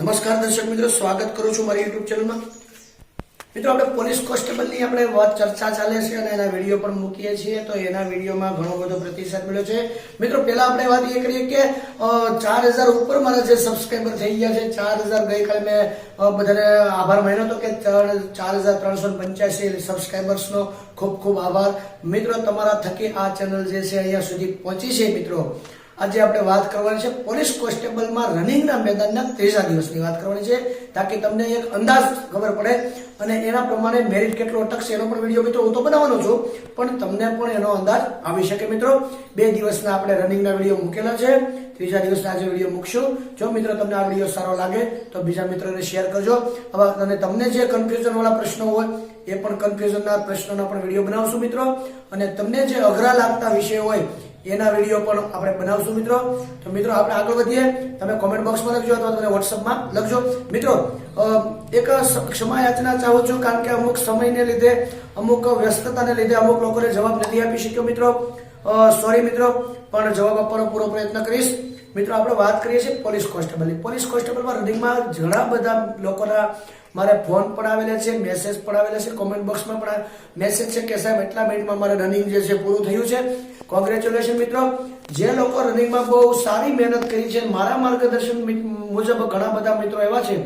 નમસ્કાર દર્શક મિત્રો, સ્વાગત કરું છું મારી યુટ્યુબ ચેનલમાં મિત્રો, આપણે પોલીસ કોન્સ્ટેબલની આપણે વાત ચર્ચા ચાલે છે અને એના વીડિયો પણ મૂકીએ છીએ, તો એના વિડીયોમાં ઘણો બધો પ્રતિસાદ મળ્યો છે. મિત્રો, પહેલા આપણે વાત એ કરીએ કે ચાર હજાર ઉપર મારા જે સબસ્ક્રાઈબર થઈ ગયા છે, ચાર હજાર ગઈકાલે મેં બધાને આભાર માન્યો હતો કે ચાર હજાર ત્રણસો પંચ્યાસી સબસ્ક્રાઈબર્સનો ખૂબ ખૂબ આભાર. મિત્રો, તમારા થકી આ ચેનલ જે છે, અહીંયા સુધી પહોંચી છે, મિત્રો. આજે આપણે વાત કરવાની છે પોલીસ કોન્સ્ટેબલમાં રનિંગના મેદાનના ત્રીજા દિવસની વાત કરવાની છે, તાકી તમને એક અંદાજ ખબર પડે અને એના પ્રમાણે મેરિટ કેટલો અટકશે એનો પણ વીડિયો મિત્રો હું તો બનાવવાનો છું, પણ તમને પણ એનો અંદાજ આવી શકે મિત્રો. બે દિવસના આપણે રનિંગના વીડિયો મૂકેલા છે, ત્રીજા દિવસના આજે વીડિયો મૂકશું. જો મિત્રો તમને આ વીડિયો સારો લાગે, તો બીજા મિત્રોને શેર કરજો. હવે અને તમને જે કન્ફ્યુઝન વાળા પ્રશ્નો હોય, એ પણ કન્ફ્યુઝનના પ્રશ્નોના પણ વીડિયો બનાવશું મિત્રો. અને તમને જે અઘરા લાગતા વિષય હોય એના વીડિયો પણ આપણે બનાવશું મિત્રો. તો મિત્રો, આપણે આગળ વધીએ. તમે કોમેન્ટ બોક્સમાં લખજો અથવા તમે વોટ્સઅપમાં લખજો. મિત્રો એક ક્ષમા યાચના ચાહું છું કારણ કે અમુક સમયને લીધે, અમુક વ્યસ્તતાને લીધે અમુક લોકોને જવાબ નથી આપી શક્યો મિત્રો. સોરી મિત્રો, પણ જવાબ આપવાનો પૂરો પ્રયત્ન કરીશ. મિત્રો, આપણે વાત કરીએ છીએ પોલીસ કોન્સ્ટેબલની. પોલીસ કોન્સ્ટેબલમાં રનિંગમાં ઘણા બધા લોકોના મારે ફોન પણ આવેલા છે મેસેજ પણ આવેલા છે કોમેન્ટ બોક્સમાં પણ મેસેજ છે કે સાહેબ, એટલા મિનિટમાં મારે રનિંગ જે છે પૂરું થયું છે. કોંગ્રેચ્યુલેશન મિત્રો. જે લોકો રનિંગમાં બહુ સારી મહેનત કરી છે, મારા માર્ગદર્શન મુજબ ઘણા બધા મિત્રો એવા છે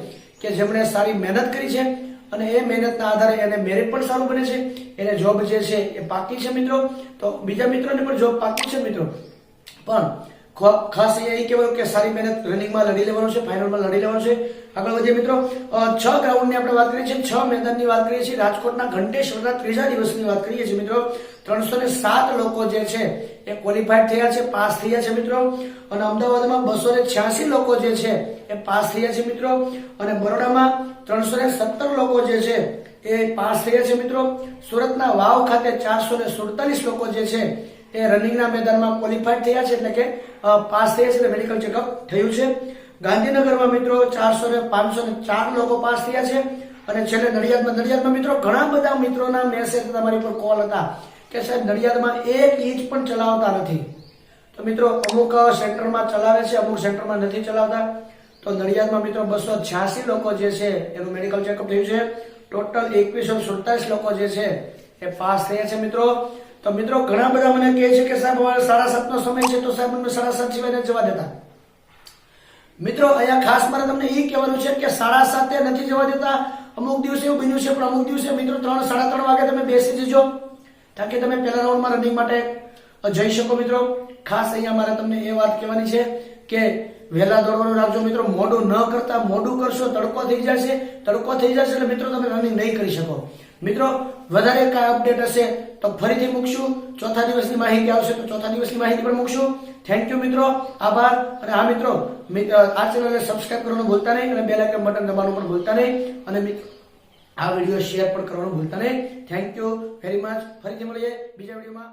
કે જેમણે સારી મહેનત કરી છે અને એ મહેનતના આધારે એને મેરિટ પણ સારું બને છે. એને જોબ જે છે એ પાકી છે મિત્રો. તો બીજા મિત્રોને પણ જોબ પાકી છે મિત્રો. પણ ખાસ એ કહેવાય કે સારી મહેનત રનિંગમાં લડી લેવાનું છે, ફાઇનલમાં લડી લેવાનું છે. આગળ વધીએ મિત્રો. છ ગ્રાઉન્ડની આપણે વાત કરીએ છીએ. છ મેદાનની વાત કરીએ છીએ. રાજકોટના ઘંટેશ્વરના ત્રીજા દિવસની વાત કરીએ છીએ મિત્રો. ત્રણસો ને સાત લોકો જે છે, એ ક્વોલિફાઈડ થયા છે, પાસ થયા છે મિત્રો. અને અમદાવાદમાં બસો ને છ્યાસી લોકો જે છે, એ પાસ થયા છે મિત્રો. અને બરોડામાં ત્રણસો ને સત્તર લોકો જે છે, એ પાસ થયા છે મિત્રો. સુરતના વાવ ખાતે ચારસો ને સુડતાલીસ લોકો જે છે એ રનિંગના મેદાનમાં ક્વોલિફાઈડ થયા છે એટલે કે પાસ થયા છે એટલે મેડિકલ ચેકઅપ થયું છે. ગાંધીનગરમાં મિત્રો ચારસો ને પાંચસો ને ચાર લોકો પાસ થયા છે. અને છેલ્લે નડિયાદમાં નડિયાદમાં મિત્રો ઘણા બધા મિત્રોના મેસેજ તમારી પર કોલ હતા કે સાહેબ નડિયાદમાં એક ઇંચ પણ ચલાવતા નથી. તો મિત્રો અમુક સેન્ટરમાં ચલાવે છે, અમુક સેન્ટરમાં નથી ચલાવતા. તો નડિયાદમાં મિત્રો બસો છ્યાસી લોકો જે છે એનું મેડિકલ ચેકઅપ થયું છે. ટોટલ એકવીસો સુડતાલીસ લોકો જે છે એ પાસ થયા છે મિત્રો. તો મિત્રો ઘણા બધા મને કહે છે કે સાહેબ, હવે સાડા સાતનો સમય છે તો સાહેબ, મને સાડા સાત સિવાય જવા દેતા. મિત્રો, અહીંયા ખાસ મારે તમને એ કહેવાનું છે કે સાડા સાતે નથી જવા દેતા. અમુક દિવસે એવું બન્યું છે, પણ અમુક દિવસે મિત્રો ત્રણ, સાડા ત્રણ વાગે તમે બેસી જજો. તાકી તમે પહેલા રાઉન્ડમાં રનિંગ માટે જઈ શકો મિત્રો. ખાસ અહીંયા મારે તમને એ વાત કહેવાની છે કે વહેલા દોડવાનું રાખજો મિત્રો. મોડું ન કરતા, મોડું કરશો, તડકો થઈ જશે. તડકો થઈ જશે એટલે મિત્રો તમે રનિંગ નહીં કરી શકો. મિત્રો, વધારે કાંઈ અપડેટ હશે તો ફરીથી મૂકશું. ચોથા દિવસની માહિતી આવશે તો ચોથા દિવસની માહિતી પણ મૂકશું. થેન્ક યુ મિત્રો. આભાર. અને હા, મિત્રો આ ચેનલને સબસ્ક્રાઇબ કરવાનું ભૂલતા નહીં અને બે લાઇકન બટન દબાવવાનું પણ ભૂલતા નહીં. અને મિત્રો આ વીડિયો શેર પણ કરવાનું ભૂલતા નહીં. થેન્ક યુ વેરી મચ ફરીથી મળીએ બીજા વિડીયોમાં